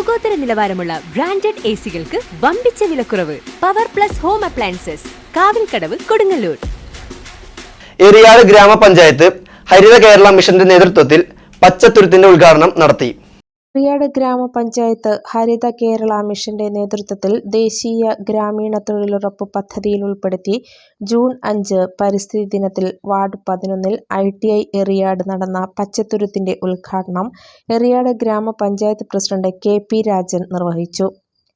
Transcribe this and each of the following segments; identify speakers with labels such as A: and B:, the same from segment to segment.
A: ലോകോത്തര നിലവാരമുള്ള branded A സികൾക്ക് വമ്പിച്ച വിലക്കുറവ്. Power plus home appliances Kavilkadavu Kodungallur.
B: Eriyad ഗ്രാമപഞ്ചായത്ത് ഹരിത കേരള മിഷന്റെ നേതൃത്വത്തിൽ പച്ചത്തുരുത്തിന്റെ ഉദ്ഘാടനം നടത്തി.
C: റിയാട് ഗ്രാമപഞ്ചായത്ത് ഹരിത കേരള മിഷന്റെ നേതൃത്വത്തിൽ ദേശീയ ഗ്രാമീണ തൊഴിലുറപ്പ് പദ്ധതിയിൽ ഉൾപ്പെടുത്തി ജൂൺ അഞ്ച് പരിസ്ഥിതി ദിനത്തിൽ വാർഡ് പതിനൊന്നിൽ ഐ ടി ഐ എറിയാട് നടന്ന പച്ചത്തുരുത്തിന്റെ ഉദ്ഘാടനം എറിയാട് ഗ്രാമപഞ്ചായത്ത് പ്രസിഡന്റ് കെ പി രാജൻ നിർവഹിച്ചു.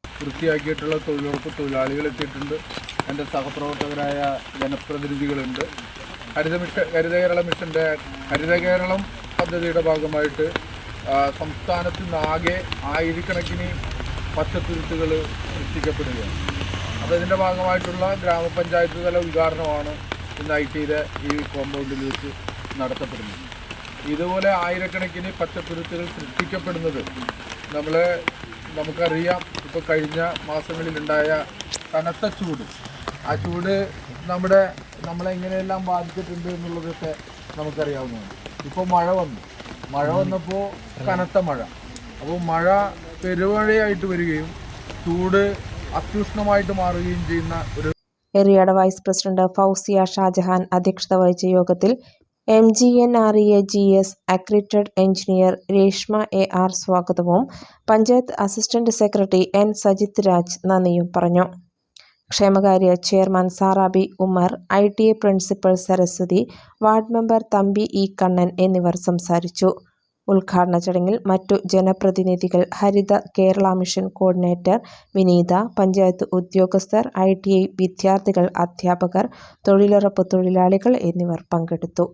D: വൃത്തിയാക്കിയിട്ടുള്ള തൊഴിലുറപ്പ് തൊഴിലാളികൾ എത്തിയിട്ടുണ്ട്. എന്റെ സഹപ്രവർത്തകരായ ജനപ്രതിനിധികളുണ്ട്. ഹരിത മിഷൻ ഹരിത കേരള മിഷന്റെ ഹരിത കേരളം പദ്ധതിയുടെ ഭാഗമായിട്ട് സംസ്ഥാനത്ത് നിന്നാകെ ആയിരക്കണക്കിന് പച്ചത്തുരുത്തുകൾ സൃഷ്ടിക്കപ്പെടുകയാണ്. അപ്പോൾ ഇതിന്റെ ഭാഗമായിട്ടുള്ള ഗ്രാമപഞ്ചായത്ത് തല ഉദ്ഘാടനമാണ് ഇന്ന് ഐ ടിയിലെ ഈ കോമ്പൗണ്ടിൽ വെച്ച് നടത്തപ്പെടുന്നത്. ഇതുപോലെ ആയിരക്കണക്കിന് പച്ചത്തുരുത്തുകൾ സൃഷ്ടിക്കപ്പെടുന്നത് നമ്മൾ നമുക്കറിയാം. ഇപ്പോൾ കഴിഞ്ഞ മാസങ്ങളിലുണ്ടായ കനത്ത ചൂട്. ആ ചൂട് നമ്മുടെ നമ്മളെങ്ങനെയെല്ലാം ബാധിച്ചിട്ടുണ്ട് എന്നുള്ളതൊക്കെ നമുക്കറിയാവുന്നതാണ്. ഇപ്പോൾ മഴ വന്നു. മഴ വന്നപ്പോൾ കനത്ത മഴ. അപ്പോൾ മഴ പെരുമഴയായിട്ട് വരികയും ചൂട് അത്യുഷ്ണമായിട്ട് മാറുകയും ചെയ്യുന്ന ഒരു
C: എറിയാട് വൈസ് പ്രസിഡന്റ് ഫൗസിയ ഷാജഹാൻ അധ്യക്ഷത വഹിച്ച യോഗത്തിൽ M G N R E A G S accredited engineer Reshma A R സ്വാഗതവും panchayat assistant secretary N Sajith Raj നന്ദിയും പറഞ്ഞു. ക്ഷേമകാര്യ chairman Sarabi Umar I T principal Saraswathi ward member Thampi E Kannan എന്നിവർ സംസാരിച്ചു. ഉദ്ഘാടന ചടങ്ങിൽ മറ്റു ജനപ്രതിനിധികൾ ഹരിത കേരള മിഷൻ കോർഡിനേറ്റർ വിനീത പഞ്ചായത്ത് ഉദ്യോഗസ്ഥർ ഐ ടി ഐ വിദ്യാർത്ഥികൾ അധ്യാപകർ തൊഴിലുറപ്പ് തൊഴിലാളികൾ എന്നിവർ പങ്കെടുത്തു.